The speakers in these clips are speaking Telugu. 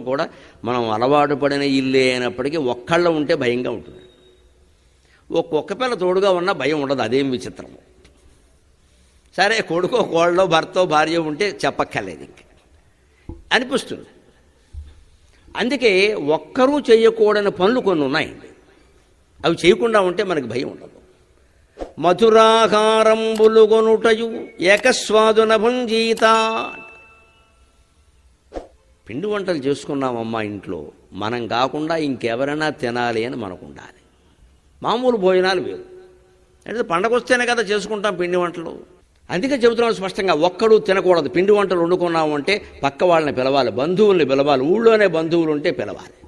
కూడా మనం అలవాటు పడిన ఇల్లే అయినప్పటికీ ఒక్కళ్ళ ఉంటే భయంగా ఉంటుంది. ఒక్కొక్క పిల్ల తోడుగా ఉన్న భయం ఉండదు అదేం విచిత్రము. సరే కొడుకో కోళ్ళో భర్త భార్య ఉంటే చెప్పక్కర్లేదు ఇంక. అనిపిస్తుంది. అందుకే ఒక్కరూ చేయకూడని పనులు కొన్ని ఉన్నాయండి అవి చేయకుండా ఉంటే మనకి భయం ఉండదు. మధురాకారంబులు కొనుటయు ఏకస్వాదున భుంజీత పిండి వంటలు చేసుకున్నామమ్మా ఇంట్లో. మనం కాకుండా ఇంకెవరైనా తినాలి అని మనకు ఉండాలి. మామూలు భోజనాలు వేరు. అంటే పండగ వస్తేనే కదా చేసుకుంటాం పిండి వంటలు. అందుకే చెబుతున్నాను స్పష్టంగా ఒక్కడు తినకూడదు. పిండి వంటలు వండుకున్నాము అంటే పక్క వాళ్ళని పిలవాలి బంధువుల్ని పిలవాలి ఊళ్ళోనే బంధువులు ఉంటే పిలవాలి.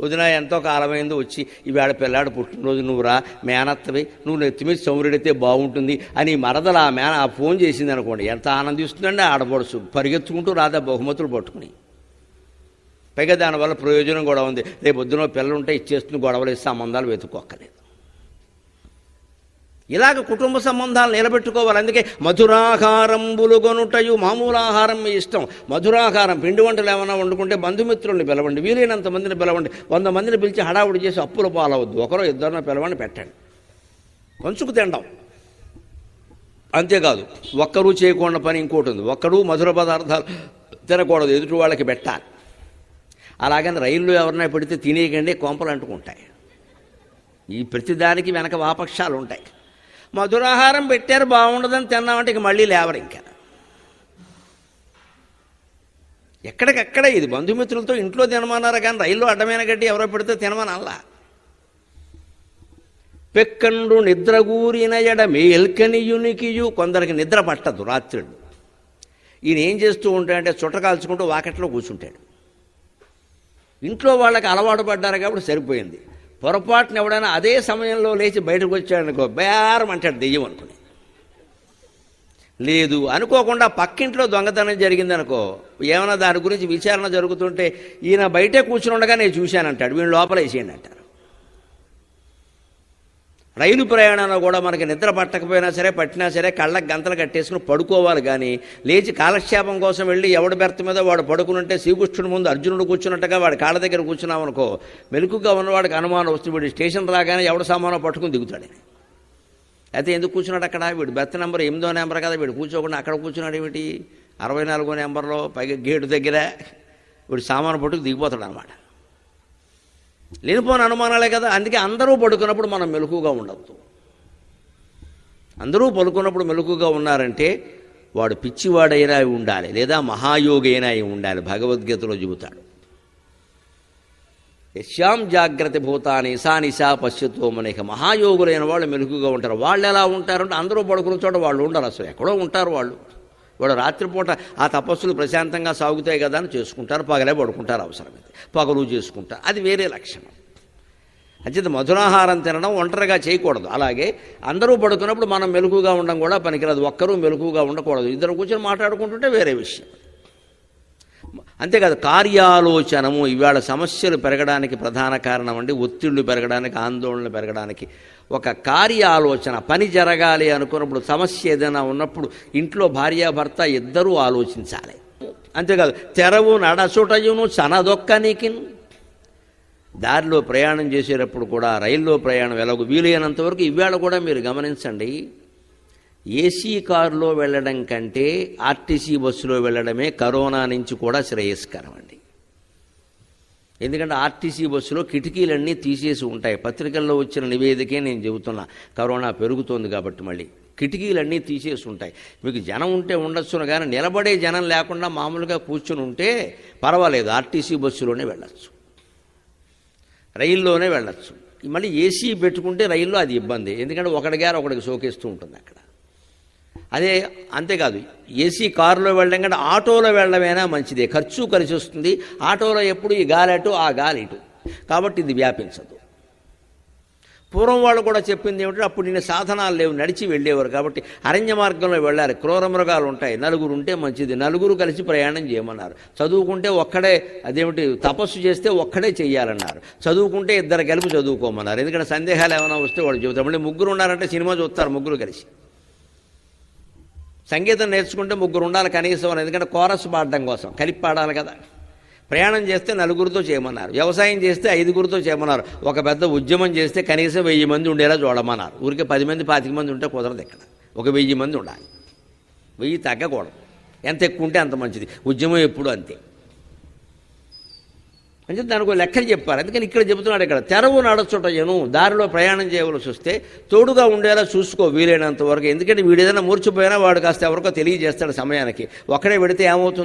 వదిన ఎంతో కాలమైంది వచ్చి ఈవేళ పిల్లాడు పుట్టినరోజు నువ్వు రా మేనత్తవి నువ్వు నెత్తిమీద చౌరుడితే బాగుంటుంది అని మరదలు ఆ మేన ఆ ఫోన్ చేసింది అనుకోండి. ఎంత ఆనందిస్తుందండి ఆడపడుచు. పరిగెత్తుకుంటూ రాదా బహుమతులు పట్టుకుని. పైగా దానివల్ల ప్రయోజనం కూడా ఉంది. రేపు పొద్దున పిల్లలు ఉంటే ఇచ్చేస్తుంది గొడవలు ఇస్తే సంబంధాలు వెతుక్కోక్కలేదు ఇలాగ కుటుంబ సంబంధాలు నిలబెట్టుకోవాలి. అందుకే మధురాహారంబులు కొనుటయు మామూలు ఆహారం మీ ఇష్టం. మధురాహారం పిండి వంటలు ఏమైనా వండుకుంటే బంధుమిత్రుల్ని పిలవండి వీలైనంత మందిని పిలవండి. వంద మందిని పిలిచి హడావుడి చేసి అప్పుల పాలవద్దు. ఒకరో ఇద్దరినో పిలవండి పెట్టండి. పంచుకు తినడం అంతేకాదు ఒక్కరూ చేయకుండా పని ఇంకోటి ఉంది. ఒక్కరూ మధుర పదార్థాలు తినకూడదు. ఎదుటి వాళ్ళకి పెట్టాలి. అలాగని రైల్లో ఎవరినైనా పెడితే తినేయకండి కొంపలు అంటుకుంటాయి. ఈ ప్రతిదానికి వెనక వాపక్షాలు ఉంటాయి మధురాహారం పెట్టారు బాగుండదని తిన్నామంటే ఇక మళ్ళీ లేవరు ఇంకా. ఎక్కడికక్కడ ఇది బంధుమిత్రులతో ఇంట్లో తినమన్నారు కానీ రైల్లో అడ్డమైన గడ్డి ఎవరో పెడితే తినమనల్లా. పెక్కండు నిద్రగూరిన ఎడ మేల్కనియునికియు కొందరికి నిద్ర పట్టదు రాత్రుడు ఈయన ఏం చేస్తూ ఉంటాడంటే చుట్ట కాల్చుకుంటూ వాకెట్లో కూర్చుంటాడు. ఇంట్లో వాళ్ళకి అలవాటు పడ్డారు కాబట్టి సరిపోయింది. పొరపాటున ఎవడైనా అదే సమయంలో లేచి బయటకు వచ్చాడనుకో బేరం అంటాడు దెయ్యం అనుకుని. లేదు అనుకోకుండా పక్కింట్లో దొంగతనం జరిగిందనుకో ఏమైనా దాని గురించి విచారణ జరుగుతుంటే ఈయన బయటే కూర్చుని ఉండగా నేను చూశానంటాడు వీళ్ళు లోపల వేసేయండి అంటారు. రైలు ప్రయాణంలో కూడా మనకి నిద్ర పట్టకపోయినా సరే పట్టినా సరే కళ్ళకు గంతలు కట్టేసుకుని పడుకోవాలి కానీ లేచి కాలక్షేపం కోసం వెళ్ళి ఎవడి బెర్త మీద వాడు పడుకునుంటే శ్రీకృష్ణుడి ముందు అర్జునుడు కూర్చున్నట్టుగా వాడి కాళ్ళ దగ్గర కూర్చున్నామనుకో మెలుకుగా ఉన్నవాడికి అనుమానం వస్తుంది. వీడు స్టేషన్ రాగానే ఎవడు సామానం పట్టుకుని దిగుతాడని అయితే ఎందుకు కూర్చున్నాడు అక్కడ? వీడు బెర్త్ నెంబర్ ఎనిమిదో నెంబర్ కదా వీడు కూర్చోకుండా అక్కడ కూర్చున్నాడు ఏమిటి? అరవై నాలుగో నెంబర్లో పైగా గేటు దగ్గర వీడు సామాను పట్టుకు దిగిపోతాడు అనమాట లేనిపోని అనుమానాలే కదా. అందుకే అందరూ పడుకున్నప్పుడు మనం మెలకుగా ఉండద్దు. అందరూ పడుకున్నప్పుడు మెలకుగా ఉన్నారంటే వాడు పిచ్చివాడైనా ఉండాలి లేదా మహాయోగి అయినా అయి ఉండాలి భగవద్గీతలో చెబుతాడు. యశ్యాం జాగ్రత్త భూతాన్ని ఇసా నిశా పశ్యతో మనకి మహాయోగులైన వాళ్ళు మెలుగుగా ఉంటారు. వాళ్ళు ఎలా ఉంటారంటే అందరూ పడుకున్న చోట వాళ్ళు ఉండరు అసలు. ఎక్కడో ఉంటారు వాళ్ళు. వాడు రాత్రిపూట ఆ తపస్సులు ప్రశాంతంగా సాగుతాయి కదా అని చేసుకుంటారు. పగలే పడుకుంటారు అవసరమైతే పగలు చేసుకుంటారు. అది వేరే లక్షణం. అంచేత మధురాహారం తినడం ఒంటరిగా చేయకూడదు. అలాగే అందరూ పడుకున్నప్పుడు మనం మెలకుగా ఉండడం కూడా పనికిరాదు. ఒక్కరూ మెలకుగా ఉండకూడదు. ఇద్దరు కూర్చొని మాట్లాడుకుంటుంటే వేరే విషయం. అంతేకాదు కార్యాలోచనము ఇవాళ సమస్యలు పెరగడానికి ప్రధాన కారణం అండి ఒత్తిళ్ళు పెరగడానికి ఆందోళనలు పెరగడానికి. ఒక కార్యాలోచన పని జరగాలి అనుకున్నప్పుడు సమస్య ఏదైనా ఉన్నప్పుడు ఇంట్లో భార్యాభర్త ఇద్దరూ ఆలోచించాలి. అంతేకాదు తెరవు నడచుటయును చనదొక్కనికి దారిలో ప్రయాణం చేసేటప్పుడు కూడా రైల్లో ప్రయాణం ఎలాగో వీలైనంత వరకు ఇవాళ కూడా మీరు గమనించండి. ఏసీ కారులో వెళ్ళడం కంటే ఆర్టీసీ బస్సులో వెళ్ళడమే కరోనా నుంచి కూడా శ్రేయస్కరం అండి. ఎందుకంటే ఆర్టీసీ బస్సులో కిటికీలన్నీ తీసేసి ఉంటాయి. పత్రికల్లో వచ్చిన నివేదికే నేను చెబుతున్నా కరోనా పెరుగుతోంది కాబట్టి మళ్ళీ. కిటికీలన్నీ తీసేసి ఉంటాయి. మీకు జనం ఉంటే ఉండొచ్చును కానీ నిలబడే జనం లేకుండా మామూలుగా కూర్చుని ఉంటే పర్వాలేదు. ఆర్టీసీ బస్సులోనే వెళ్ళచ్చు. రైల్లోనే వెళ్ళచ్చు. మళ్ళీ ఏసీ పెట్టుకుంటే రైల్లో అది ఇబ్బంది. ఎందుకంటే ఒకటి గారు ఒకడికి సోకేస్తూ ఉంటుంది అక్కడ. అదే అంతేకాదు ఏసీ కారులో వెళ్ళడం కంటే ఆటోలో వెళ్ళడమైనా మంచిదే. ఖర్చు కలిసి వస్తుంది. ఆటోలో ఎప్పుడు ఈ గాలి అటు ఆ గాలి ఇటు. కాబట్టి ఇది వ్యాపించదు. పూర్వం వాళ్ళు కూడా చెప్పింది ఏమిటంటే అప్పుడు నేను సాధనాలు లేవు నడిచి వెళ్ళేవారు కాబట్టి అరణ్య మార్గంలో వెళ్ళారు క్రూర మృగాలు ఉంటాయి. నలుగురు ఉంటే మంచిది. నలుగురు కలిసి ప్రయాణం చేయమన్నారు. చదువుకుంటే ఒక్కడే అదేమిటి తపస్సు చేస్తే ఒక్కడే చేయాలన్నారు చదువుకుంటే ఇద్దరు కలిపి చదువుకోమన్నారు. ఎందుకంటే సందేహాలు ఏమైనా వస్తే వాళ్ళు చెబుతారు. మళ్ళీ ముగ్గురు ఉన్నారంటే సినిమా చూస్తారు ముగ్గురు కలిసి. సంగీతం నేర్చుకుంటే ముగ్గురు ఉండాలి కనీసం ఎందుకంటే కోరస్ పాడడం కోసం. కలిపి పాడాలి కదా. ప్రయాణం చేస్తే నలుగురితో చేయమన్నారు. వ్యవసాయం చేస్తే ఐదుగురితో చేయమన్నారు. ఒక పెద్ద ఉద్యమం చేస్తే కనీసం వెయ్యి మంది ఉండేలా చూడమన్నారు. ఊరికే పది మంది పాతిక మంది ఉంటే కుదరదు ఇక్కడ. ఒక వెయ్యి మంది ఉండాలి. వెయ్యి తగ్గకూడదు. ఎంత ఎక్కువ ఉంటే అంత మంచిది. ఉద్యమం ఎప్పుడు అంతే. అంటే దానికి లెక్కలు చెప్పారు అందుకని ఇక్కడ చెబుతున్నాడు ఇక్కడ తెరవు నడచుటయను దారిలో ప్రయాణం చేయవలసి వస్తే తోడుగా ఉండేలా చూసుకో వీలైనంత వరకు. ఎందుకంటే వీడు ఏదైనా మూర్చిపోయినా వాడు కాస్త ఎవరికో తెలియజేస్తాడు సమయానికి. ఒక్కడే పెడితే ఏమవుతుంది?